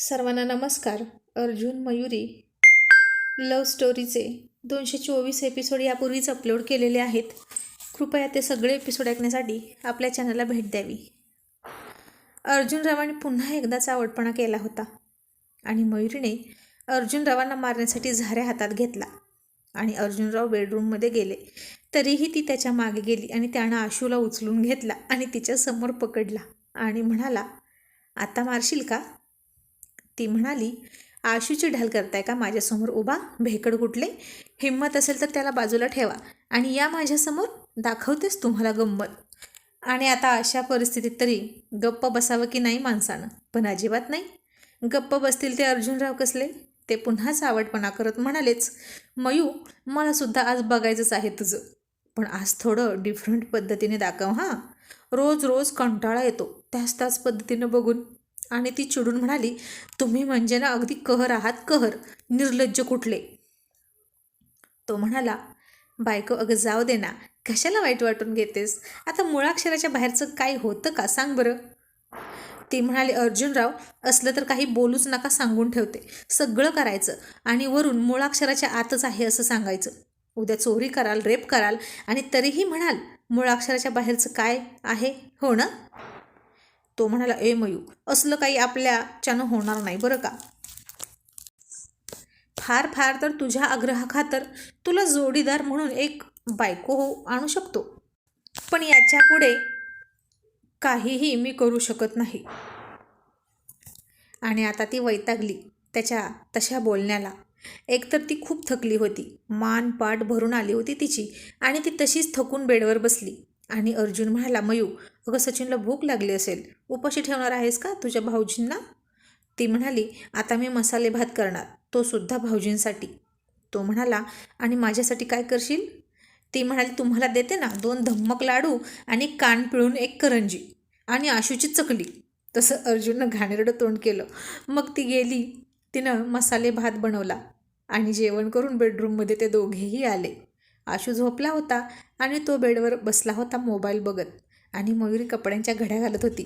सर्वांना नमस्कार. अर्जुन मयुरी. लव स्टोरीचे दोनशे चोवीस एपिसोड यापूर्वीच अपलोड केलेले आहेत. कृपया ते सगळे एपिसोड ऐकण्यासाठी आपल्या चॅनलला भेट द्यावी. अर्जुनरावाने पुन्हा एकदाच आवडपणा केला होता आणि मयुरीने अर्जुनरावांना मारण्यासाठी झाऱ्या हातात घेतला आणि अर्जुनराव बेडरूममध्ये गेले. तरीही ती त्याच्यामागे गेली आणि त्यानं आशूला उचलून घेतला आणि तिच्यासमोर पकडला आणि म्हणाला आता मारशील का? ती म्हणाली आशूची ढाल करताय का माझ्यासमोर उभा? भेकड कुठले? हिंमत असेल तर त्याला बाजूला ठेवा आणि या माझ्यासमोर दाखवतेस तुम्हाला गंमत. आणि आता अशा परिस्थितीत तरी गप्प बसावं की नाही माणसानं? पण अजिबात नाही. गप्प बसतील ते अर्जुनराव कसले? ते पुन्हा सावटपणा करत म्हणालेच मयू मला सुद्धा आज बघायचंच आहे तुझं. पण आज थोडं डिफरंट पद्धतीने दाखव हां. रोज रोज कंटाळा येतो त्याच त्याच पद्धतीनं बघून. आणि ती चिडून म्हणाली तुम्ही म्हणजे ना अगदी कहर आहात कहर. निर्लज्ज कुठले? तो म्हणाला बायको अगं जाऊ दे ना. कशाला वाईट वाटून घेतेस? आता मुळाक्षराच्या बाहेरचं काय होतं का? सांग बरं. ती म्हणाली अर्जुनराव असलं तर काही बोलूच नका सांगून ठेवते. सगळं करायचं आणि वरून मुळाक्षराच्या आतच आहे असं सांगायचं. उद्या चोरी कराल रेप कराल आणि तरीही म्हणाल मुळाक्षराच्या बाहेरचं काय आहे? हो ना? तो म्हणाला ए मयू असलं काही आपल्याच्यानं होणार नाही बरं का? फार फार तर तुझ्या आग्रहाखातर तुला जोडीदार म्हणून एक बायको हो आणू शकतो. पण याच्यापुढे काहीही मी करू शकत नाही. आणि आता ती वैतागली त्याच्या तशा बोलण्याला. एकतर ती खूप थकली होती मान पाठ भरून आली होती तिची आणि ती तशीच थकून बेडवर बसली. आणि अर्जुन म्हणाला मयू अगं सचिनला भूक लागली असेल. उपाशी ठेवणार आहेस का तुझ्या भाऊजींना? ती म्हणाली आता मी मसाले भात करणार तो सुद्धा भाऊजींसाठी. तो म्हणाला आणि माझ्यासाठी काय करशील? ती म्हणाली तुम्हाला देते ना दोन धम्मक लाडू आणि कान पिळून एक करंजी आणि आशूची चकली. तसं अर्जुननं घाणेरडं तोंड केलं. मग ती गेली तिनं मसाले भात बनवला आणि जेवण करून बेडरूममध्ये ते दोघेही आले. आशू झोपला होता आणि तो बेडवर बसला होता मोबाईल बघत आणि मयुरी कपड्यांच्या घड्या घालत होती.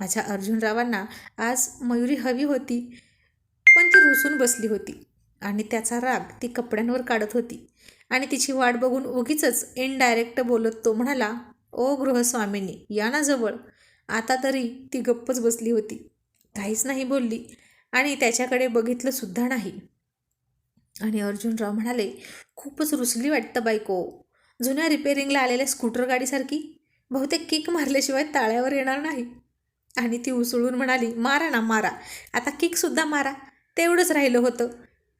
माझ्या अर्जुनरावांना आज मयुरी हवी होती पण ती रुसून बसली होती आणि त्याचा राग ती कपड्यांवर काढत होती आणि तिची वाट बघून उगीच इनडायरेक्ट बोलत तो म्हणाला ओ गृहस्वामींनी या ना जवळ. आता तरी ती गप्पच बसली होती. काहीच नाही बोलली आणि त्याच्याकडे बघितलं सुद्धा नाही. आणि अर्जुनराव म्हणाले खूपच रुसली वाटतं बायको. जुन्या रिपेरिंगला आलेल्या स्कूटर गाडीसारखी. बहुतेक किक मारल्याशिवाय ताळ्यावर येणार नाही. आणि ती उसळून म्हणाली मारा ना मारा. आता किकसुद्धा मारा. तेवढंच राहिलं होतं.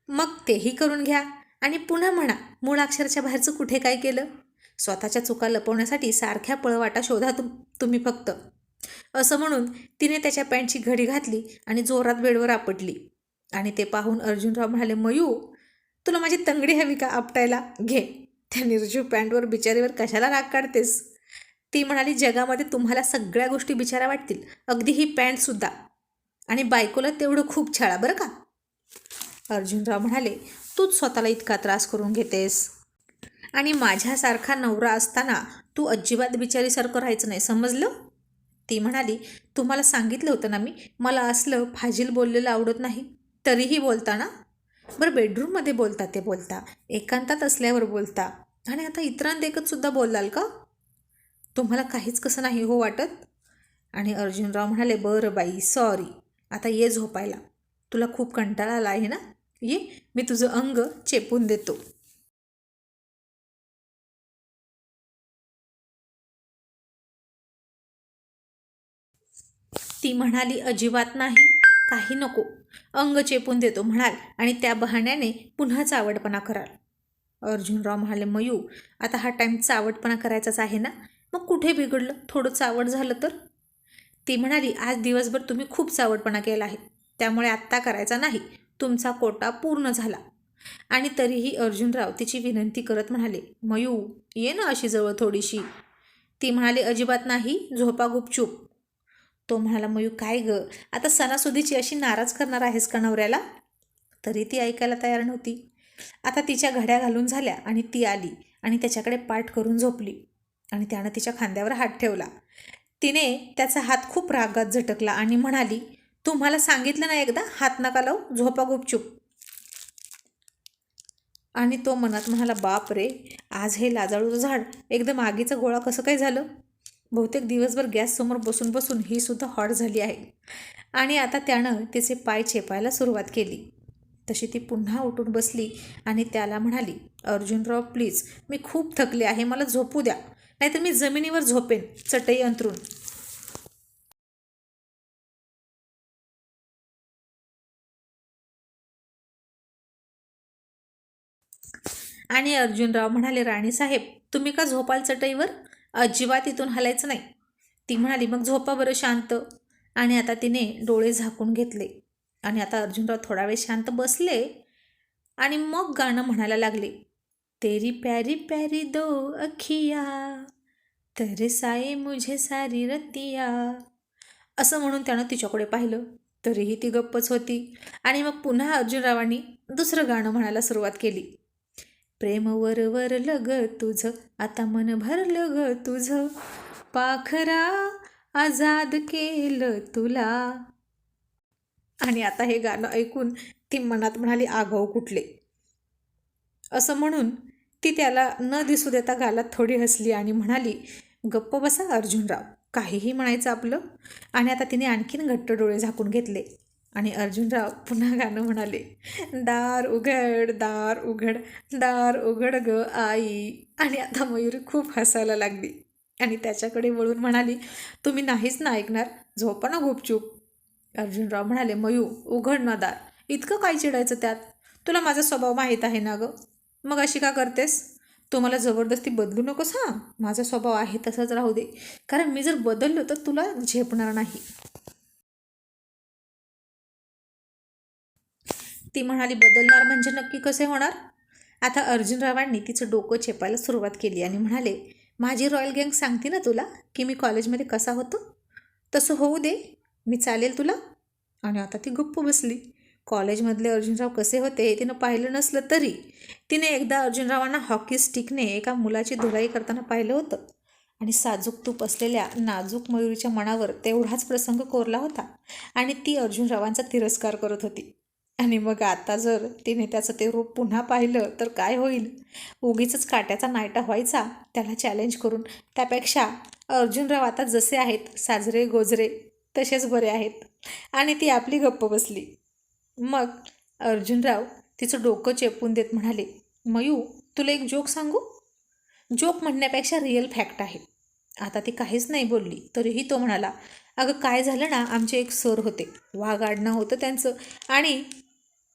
मग तेही करून घ्या. आणि पुन्हा म्हणा मूळाक्षरच्या बाहेरचं कुठे काय केलं? स्वतःच्या चुका लपवण्यासाठी सारख्या पळवाटा शोधा तुम तुम्ही फक्त. असं म्हणून तिने त्याच्या पॅन्टची घडी घातली आणि जोरात बेडवर आपटली. आणि ते पाहून अर्जुनराव म्हणाले मयू तुला माझी तंगडी हवी का आपटायला? घे. त्या निर्जीव पॅन्टवर बिचारीवर कशाला राग काढतेस? ती म्हणाली जगामध्ये तुम्हाला सगळ्या गोष्टी बिचारा वाटतील. अगदी ही पॅन्टसुद्धा आणि बायकोला तेवढं खूप छाळा बरं का? अर्जुनराव म्हणाले तूच स्वतःला इतका त्रास करून घेतेस. आणि माझ्यासारखा नवरा असताना तू अजिबात बिचारीसारखं राहायचं नाही समजलं? ती म्हणाली तुम्हाला सांगितलं होतं ना मी? मला असलं फाजील बोललेलं आवडत नाही. तरीही बोलताना बरं बेडरूममध्ये बोलता ते बोलता. एकांतात असल्यावर बोलता. आणि आता इतरांदेखत सुद्धा बोलाल का? तुम्हाला काहीच कसं नाही हो वाटत? आणि अर्जुनराव म्हणाले बरं बाई सॉरी आता ये झोपायला. तुला खूप कंटाळा आला आहे ना? ये मी तुझं अंग चेपून देतो. ती म्हणाली अजिबात नाही. काही नको. अंग चेपून देतो म्हणाल आणि त्या बहाण्याने पुन्हा चावडपणा कराल. अर्जुनराव म्हणाले मयू आता हा टाईम चावटपणा करायचाच आहे ना? मग कुठे बिघडलं? थोडं चावट झालं तर? ती म्हणाली आज दिवसभर तुम्ही खूप चावटपणा केला आहे. त्यामुळे आत्ता करायचा नाही. तुमचा कोटा पूर्ण झाला. आणि तरीही अर्जुनराव तिची विनंती करत म्हणाले मयू ये ना अशी जवळ थोडीशी. ती म्हणाली अजिबात नाही झोपा गुपचूप. तो म्हणाला मयू काय ग? आता सणासुदीची अशी नाराज करणार आहेस का नवऱ्याला? तरी ती ऐकायला तयार नव्हती. आता तिच्या घड्या घालून झाल्या आणि ती आली आणि त्याच्याकडे पाठ करून झोपली आणि त्यानं तिच्या खांद्यावर हात ठेवला. तिने त्याचा हात खूप रागात झटकला आणि म्हणाली तुम्हाला सांगितलं ना एकदा हात नका लावू झोपा गुपचूप. आणि तो मनात म्हणाला बाप रे आज हे लाजाळूचं झाड एकदम आगीचा गोळा कसं काय झालं? बहुतेक दिवसभर गॅससमोर बसून बसून ही सुद्धा हॉट झाली आहे. आणि आता त्यानं तिचे पाय चेपायला सुरुवात केली. तशी ती पुन्हा उठून बसली आणि त्याला म्हणाली अर्जुनराव प्लीज मी खूप थकले आहे मला झोपू द्या. नाहीतर मी जमिनीवर झोपेन चटई अंतरून आणि अर्जुनराव म्हणाले राणीसाहेब तुम्ही का झोपाल चटईवर? अजिबात इथून हलायचं नाही. ती म्हणाली मग झोपा बरं शांत. आणि आता तिने डोळे झाकून घेतले. आणि आता अर्जुनराव थोडा वेळ शांत बसले आणि मग गाणं म्हणायला लागले तेरी प्यारी प्यारी दो अखिया तरसाए मुझे सारी रतिया. असं म्हणून त्यानं तिच्याकडे पाहिलं. तरीही ती गप्पच होती. आणि मग पुन्हा अर्जुनरावांनी दुसरं गाणं म्हणायला सुरुवात केली. प्रेम वर लग तुझं. आता मन भरलं ग तुझं. पाखरा आजाद केलं तुला. आणि आता हे गाणं ऐकून ती मनात म्हणाली आगाऊ कुठले? असं म्हणून ती त्याला न दिसू देता गालात थोडी हसली आणि म्हणाली गप्प बसा अर्जुनराव. काहीही म्हणायचं आपलं. आणि आता तिने आणखीन घट्ट डोळे झाकून घेतले. आणि अर्जुनराव पुन्हा गाणं म्हणाले दार उघड दार उघड दार उघड ग आई. आणि आता मयुरी खूप हसायला लागली. आणि त्याच्याकडे वळून म्हणाली तुम्ही नाहीच ना ऐकणार? झोपा ना गुपचूप. अर्जुनराव म्हणाले मयू उघड ना दार. इतकं काय चिडायचं त्यात? तुला माझा स्वभाव माहीत आहे ना गं? मग अशी का करतेस? तू मला जबरदस्ती बदलू नकोस हां? माझा स्वभाव आहे तसाच राहू दे. कारण मी जर बदललो तर तुला झेपणार नाही. ती म्हणाली बदलणार म्हणजे नक्की कसे होणार? आता अर्जुनरावांनी तिचं डोकं चेपायला सुरुवात केली आणि म्हणाले माझी रॉयल गँग सांगते ना तुला की मी कॉलेजमध्ये कसा होतो? तसं होऊ दे मी चालेल तुला. आणि आता ती गप्प बसली. कॉलेजमधले अर्जुनराव कसे होते हे तिनं पाहिलं नसलं तरी तिने एकदा अर्जुनरावांना हॉकी स्टिकने एका मुलाची धुलाई करताना पाहिलं होतं. आणि साजूक तूप असलेल्या नाजूक मयुरीच्या मनावर तेवढाच प्रसंग कोरला होता आणि ती अर्जुनरावांचा तिरस्कार करत होती. आणि मग आता जर तिने त्याचं ते रूप पुन्हा पाहिलं तर काय होईल? उगीच काट्याचा नायटा व्हायचा. त्याला चॅलेंज करून त्यापेक्षा अर्जुनराव आता जसे आहेत साजरे गोजरे तसेच बरे आहेत. आणि ती आपली गप्प बसली. मग अर्जुनराव तिचं डोकं चेपून देत म्हणाले मयू तुला एक जोक सांगू? जोक म्हणण्यापेक्षा रिअल फॅक्ट आहे. आता ती काहीच नाही बोलली तरीही तो म्हणाला अगं काय झालं ना आमचे एक सर होते. वाघ आडणं होतं त्यांचं आणि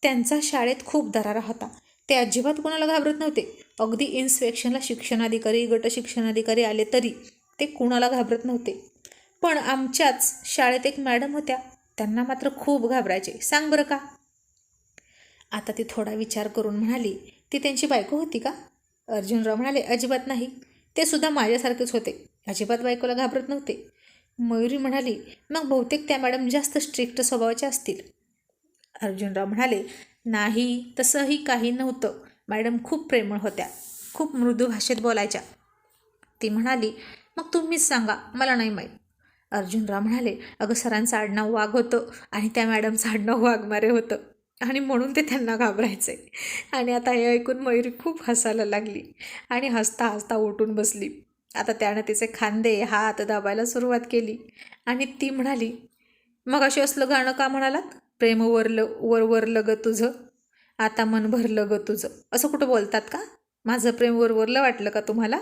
त्यांचा शाळेत खूप दरारा होता. ते अजिबात कोणाला घाबरत नव्हते. अगदी इन्स्पेक्शनला शिक्षणाधिकारी गट शिक्षणाधिकारी आले तरी ते कुणाला घाबरत नव्हते. पण आमच्याच शाळेत एक मॅडम होत्या. त्यांना मात्र खूप घाबरायचे. सांग बरं का? आता ती थोडा विचार करून म्हणाली ती त्यांची बायको होती का? अर्जुनराव म्हणाले अजिबात नाही. ते सुद्धा माझ्यासारखेच होते. अजिबात बायकोला घाबरत नव्हते. मयुरी म्हणाली मग बहुतेक त्या मॅडम जास्त स्ट्रिक्ट स्वभावाच्या असतील. अर्जुनराव म्हणाले नाही तसंही काही नव्हतं. मॅडम खूप प्रेमळ होत्या. खूप मृदू भाषेत बोलायच्या. ती म्हणाली मग तुम्हीच सांगा मला नाही माहीत. अर्जुनराव म्हणाले अगं सरांचं आडनाव वाघ होतं आणि त्या मॅडमचं आडनाव वाघमारे होतं आणि म्हणून ते त्यांना घाबरायचे. आणि आता हे ऐकून मयुरी खूप हसायला लागली आणि हसता हसता उठून बसली. आता त्यानं तिचे खांदे हात दाबायला सुरुवात केली आणि ती म्हणाली मग अशी असलं गाणं का म्हणालात? प्रेम वरलं वर वरलं ग तुझं. आता मन भरलं ग तुझं. असं कुठं बोलतात का? माझं प्रेम वर वरलं वाटलं का तुम्हाला?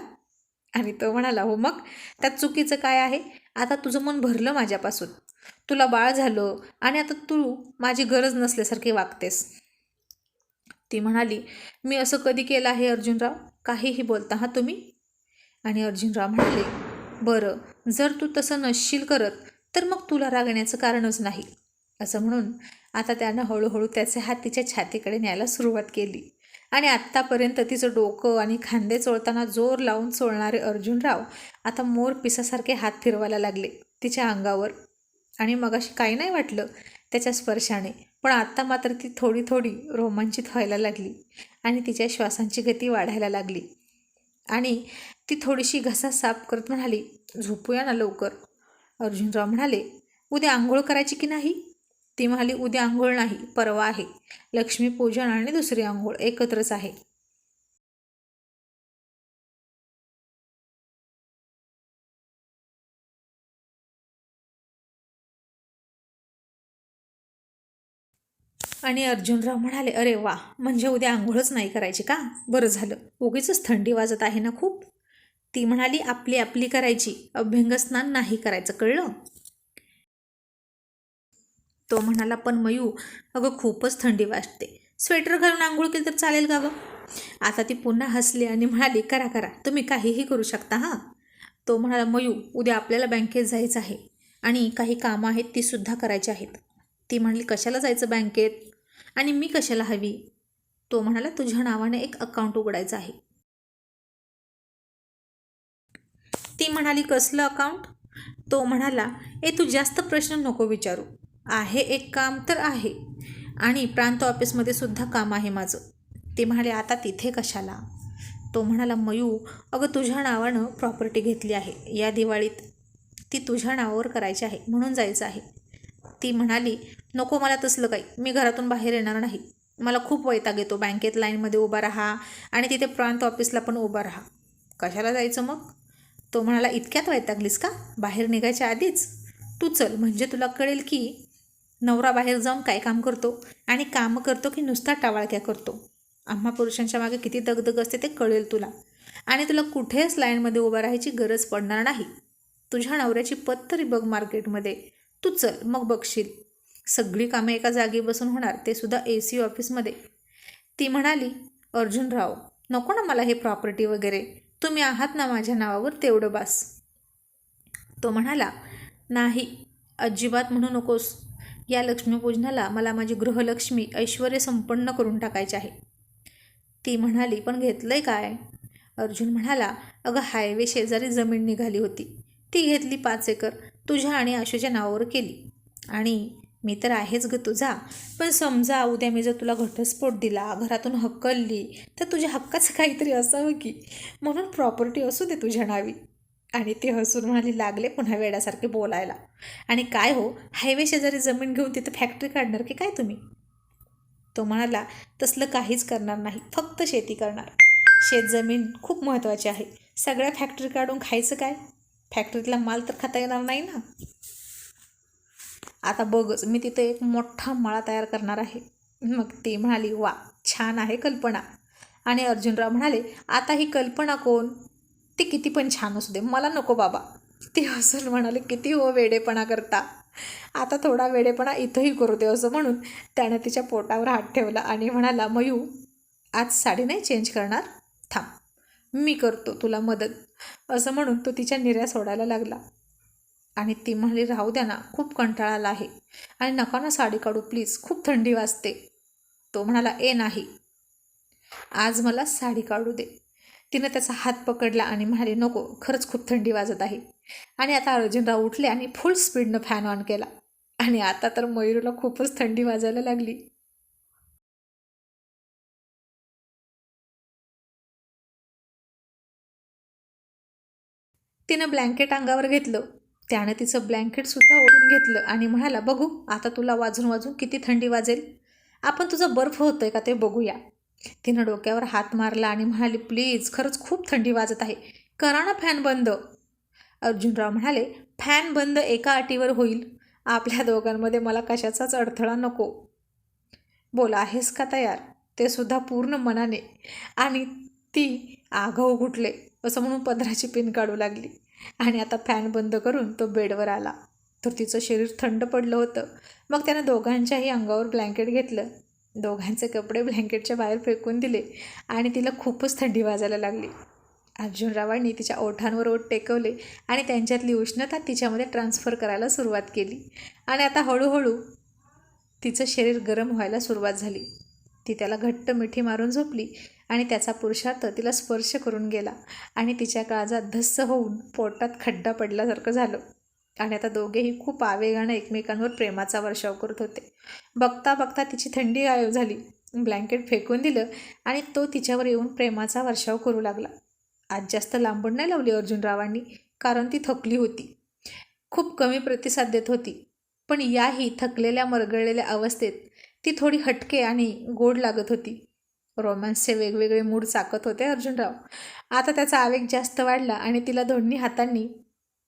आणि तो म्हणाला हो मग त्यात चुकीचं काय आहे? आता तुझं मन भरलं माझ्यापासून. तुला बाळ झालं आणि आता तू माझी गरज नसल्यासारखी वागतेस. ती म्हणाली मी असं कधी केलं आहे अर्जुनराव? काहीही बोलता हा तुम्ही? आणि अर्जुनराव म्हणाले बरं जर तू तसं नसशील करत तर मग तुला रागण्याचं कारणच नाही. असं म्हणून आता त्यानं हळूहळू त्याचे हात तिच्या छातीकडे न्यायला सुरुवात केली. आणि आत्तापर्यंत तिचं डोकं आणि खांदे चोळताना जोर लावून चोळणारे अर्जुनराव आता मोर पिसासारखे हात फिरवायला लागले तिच्या अंगावर. आणि मगाशी काही नाही वाटलं त्याच्या स्पर्शाने पण आत्ता मात्र ती थोडी थोडी रोमांचित व्हायला लागली आणि तिच्या श्वासांची गती वाढायला लागली. आणि ती थोडीशी घसा साफ करत म्हणाली झोपूया ना लवकर. अर्जुनराव म्हणाले उद्या आंघोळ करायची की नाही? ती म्हणाली उद्या आंघोळ नाही परवा आहे. लक्ष्मीपूजन आणि दुसरी आंघोळ एकत्रच आहे. आणि अर्जुनराव म्हणाले अरे वा! म्हणजे उद्या आंघोळच नाही करायची का? बरं झालं. उगीच थंडी वाजत आहे ना खूप? ती म्हणाली आपली आपली करायची. अभ्यंगस्नान नाही करायचं कळलं? तो म्हणाला पण मयू अगं खूपच थंडी वाजते. स्वेटर घालून आंघोळ केली तर चालेल का गं? आता ती पुन्हा हसली आणि म्हणाली करा करा. तुम्ही काहीही करू शकता हां? तो म्हणाला मयू उद्या आपल्याला बँकेत जायचं आहे आणि काही कामं आहेत ती सुद्धा करायची आहेत. ती म्हणाली कशाला जायचं बँकेत? आणि मी कशाला हवी? तो म्हणाला तुझ्या नावाने एक अकाउंट उघडायचं आहे. ती म्हणाली कसलं अकाउंट तो म्हणाला ए तू जास्त प्रश्न नको विचारू. आहे एक काम तर आहे. आणि प्रांत ऑफिसमध्ये सुद्धा काम आहे माझं. ते म्हणाले आता तिथे कशाला? तो म्हणाला मयू अगं तुझ्या नावानं प्रॉपर्टी घेतली आहे. या दिवाळीत ती तुझ्या नावावर करायची आहे म्हणून जायचं आहे. ती म्हणाली नको मला तसलं काही. मी घरातून बाहेर येणार नाही. मला खूप वैताग येतो. बँकेत लाईनमध्ये उभा राहा आणि तिथे प्रांत ऑफिसला पण उभा राहा. कशाला जायचं मग? तो म्हणाला इतक्यात वैतागलीस का? बाहेर निघायच्या आधीच? तू चल म्हणजे तुला कळेल की नवरा बाहेर जाऊन काय काम करतो आणि कामं करतो की नुसता टावाळक्या करतो. आम्हा पुरुषांच्या मागे किती दगदग असते ते कळेल तुला. आणि तुला कुठेच लाईनमध्ये उभा राहायची गरज पडणार नाही. तुझ्या नवऱ्याची पत तरी बघ मार्केटमध्ये. तू चल मग बघशील. सगळी कामं एका जागी बसून होणार ते सुद्धा ए सी ऑफिसमध्ये. ती म्हणाली अर्जुनराव नको ना मला हे प्रॉपर्टी वगैरे. तुम्ही आहात ना माझ्या नावावर तेवढं बास. तो म्हणाला नाही अजिबात म्हणू नकोस. या लक्ष्मीपूजनाला मला माझी गृहलक्ष्मी ऐश्वर संपन्न करून टाकायचे आहे. ती म्हणाली पण घेतलंय काय? अर्जुन म्हणाला अगं हायवे शेजारी जमीन निघाली होती. ती घेतली पाच एकर. तुझ्या आणि आशूच्या नावावर केली. आणि मी तर आहेच ग तुझा. पण समजा उद्या मी जर तुला घटस्फोट दिला घरातून हक्कलली तर तुझ्या हक्काचं काहीतरी असावं की? म्हणून प्रॉपर्टी असू दे तुझ्या नावी. आणि ते हसून म्हणाली लागले पुन्हा वेड्यासारखे बोलायला. आणि काय हो हायवे शेजारी जमीन घेऊन तिथं फॅक्टरी काढणार की काय तुम्ही? तो म्हणाला तसलं काहीच करणार नाही फक्त शेती करणार. शेतजमीन खूप महत्त्वाची आहे. सगळ्या फॅक्टरी काढून खायचं काय? फॅक्टरीतला माल तर खाता येणार नाही ना? आता बघच मी तिथं एक मोठा मळा तयार करणार आहे. मग ती म्हणाली वा छान आहे कल्पना. आणि अर्जुनराव म्हणाले आता ही कल्पना कोण? ती किती पण छान असू दे मला नको बाबा. ती हसून म्हणाले किती हो वेडेपणा करता. आता थोडा वेडेपणा इथंही करू दे असं म्हणून त्यानं तिच्या पोटावर हात ठेवला आणि म्हणाला मयू आज साडी नाही चेंज करणार? थांब मी करतो तुला मदत असं म्हणून तो तिच्या निर्या सोडायला लागला. आणि ती म्हणाली राहू द्या ना खूप कंटाळा आला आहे. आणि नका ना साडी काढू प्लीज खूप थंडी वाजते. तो म्हणाला ए नाही. आज मला साडी काढू दे. तिनं त्याचा हात पकडला आणि म्हणाली नको खरंच खूप थंडी वाजत आहे. आणि आता अर्जुनराव उठले आणि फुल स्पीडनं फॅन ऑन केला. आणि आता तर मयूरला खूपच थंडी वाजायला लागली. तिनं ब्लँकेट अंगावर घेतलं. त्यानं तिचं ब्लँकेटसुद्धा ओढून घेतलं आणि म्हणाला बघू आता तुला वाजून वाजून किती थंडी वाजेल. आपण तुझं बर्फ होतंय का ते बघूया. तिनं डोक्यावर हात मारला आणि म्हणाली प्लीज खरंच खूप थंडी वाजत आहे. करा ना फॅन बंद. अर्जुनराव म्हणाले फॅन बंद एका अटीवर होईल. आपल्या दोघांमध्ये मला कशाचाच अडथळा नको. बोला आहेस का तयार? ते सुद्धा पूर्ण मनाने. आणि ती आघाऊ घुटले असं म्हणून पदराची पिन काढू लागली. आणि आता फॅन बंद करून तो बेडवर आला. तर तिचं शरीर थंड पडलं होतं. मग त्यानं दोघांच्याही अंगावर ब्लँकेट घेतलं. दोघांचे कपडे ब्लँकेटच्या बाहेर फेकून दिले आणि तिला खूपच थंडी वाजायला लागली. अर्जुनरावांनी तिच्या ओठांवर ओठ टेकवले आणि त्यांच्यातली उष्णता तिच्यामध्ये ट्रान्सफर करायला सुरुवात केली. आणि आता हळूहळू तिचं शरीर गरम व्हायला सुरुवात झाली. ती त्याला घट्ट मिठी मारून झोपली. आणि त्याचा पुरुषार्थ तिला स्पर्श करून गेला. आणि तिच्या काळजात धस्स होऊन पोटात खड्डा पडल्यासारखं झालं. आणि आता दोघेही खूप आवेगानं एकमेकांवर प्रेमाचा वर्षाव करत होते. बघता बघता तिची थंडी गायब झाली. ब्लँकेट फेकून दिलं आणि तो तिच्यावर येऊन प्रेमाचा वर्षाव करू लागला. आज जास्त लांबून नाही लावली अर्जुनरावांनी कारण ती थकली होती. खूप कमी प्रतिसाद देत होती. पण याही थकलेल्या मरगळलेल्या अवस्थेत ती थोडी हटके आणि गोड लागत होती. रोमॅन्सचे वेगवेगळे मूड चाकत होते अर्जुनराव. आता त्याचा आवेग जास्त वाढला आणि तिला दोन्ही हातांनी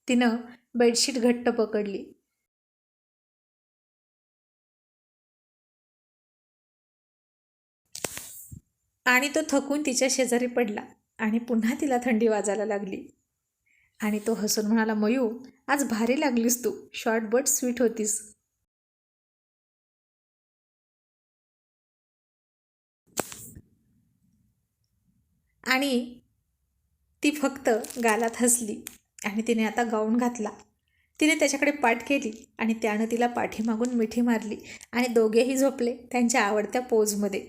तिनं बेडशीट घट्ट पकडली. आणि तो थकून तिच्या शेजारी पडला आणि पुन्हा तिला थंडी वाजायला लागली. आणि तो हसून म्हणाला मयू आज भारी लागलीस तू. शॉर्ट बट स्वीट होतीस. आणि ती फक्त गालात हसली आणि तिने आता गाऊन घातला. तिने त्याच्याकडे पाठ केली आणि त्यानं तिला पाठीमागून मिठी मारली आणि दोघेही झोपले त्यांच्या आवडत्या पोजमध्ये.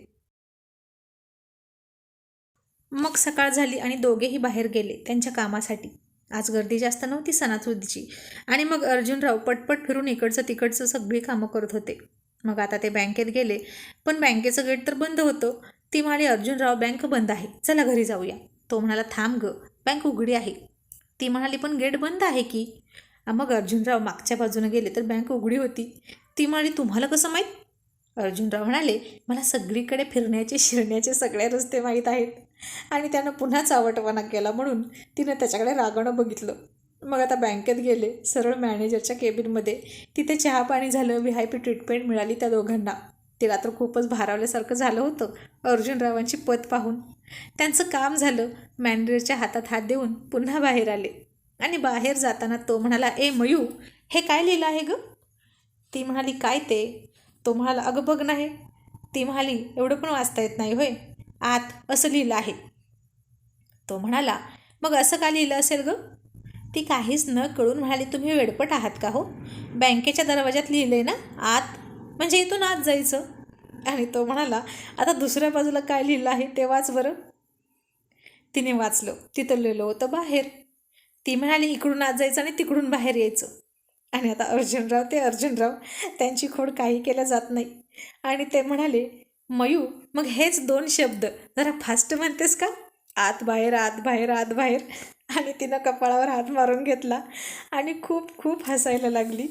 मग सकाळ झाली आणि दोघेही बाहेर गेले त्यांच्या कामासाठी. आज गर्दी जास्त नव्हती सणासुदीची आणि मग अर्जुनराव पटपट फिरून इकडचं तिकडचं सगळी कामं करत होते. मग आता ते बँकेत गेले. पण बँकेचं गेट तर बंद होतं. ती म्हणाली अर्जुनराव बँक बंद आहे. चला घरी जाऊया. तो म्हणाला थांब ग बँक उघडी आहे. ती म्हणाली पण गेट बंद आहे की? मग अर्जुनराव मागच्या बाजूने गेले तर बँक उघडी होती. ती म्हणाली तुम्हाला कसं माहीत? अर्जुनराव म्हणाले मला सगळीकडे फिरण्याचे शिरण्याचे सगळे रस्ते माहीत आहेत. आणि त्यानं पुन्हा चावटवाना केला म्हणून तिनं त्याच्याकडे रागणं बघितलं. मग आता बँकेत गेले सरळ मॅनेजरच्या केबिनमध्ये तिथे चहा पाणी झालं व्ही आय पी ट्रीटमेंट मिळाली त्या दोघांना. ते तर खूपच भारावल्यासारखं झालं होतं अर्जुनरावांची पत पाहून. त्यांचं काम झालं मॅनेजरच्या हातात हात देऊन पुन्हा बाहेर आले. आणि बाहेर जाताना तो म्हणाला ए मयू हे काय लिहिलं आहे ग? ती म्हणाली काय ते? तो म्हणाला अगं बघ नाही ती म्हणाली एवढं पण वाचता येत नाही होय. आत असं लिहिलं आहे. तो म्हणाला मग असं का लिहिलं असेल ग? ती काहीच न कळून म्हणाली तुम्ही वेडपट आहात का हो? बँकेच्या दरवाजात लिहिलं ना आत म्हणजे इथून आत जायचं. आणि तो म्हणाला आता दुसऱ्या बाजूला काय लिहिलं आहे ते वाच बरं. तिने वाचलं. तिथं लिहिलं होतं बाहेर. ती म्हणाली इकडून आत जायचं आणि तिकडून बाहेर यायचं. आणि आता अर्जुनराव ते अर्जुनराव त्यांची खोड काही केल्या जात नाही. आणि ते म्हणाले मयू मग हेच दोन शब्द. जरा फास्ट म्हणतेस का? आत बाहेर आत बाहेर आत बाहेर. आणि तिनं कपाळावर हात मारून घेतला आणि खूप खूप हसायला लागली.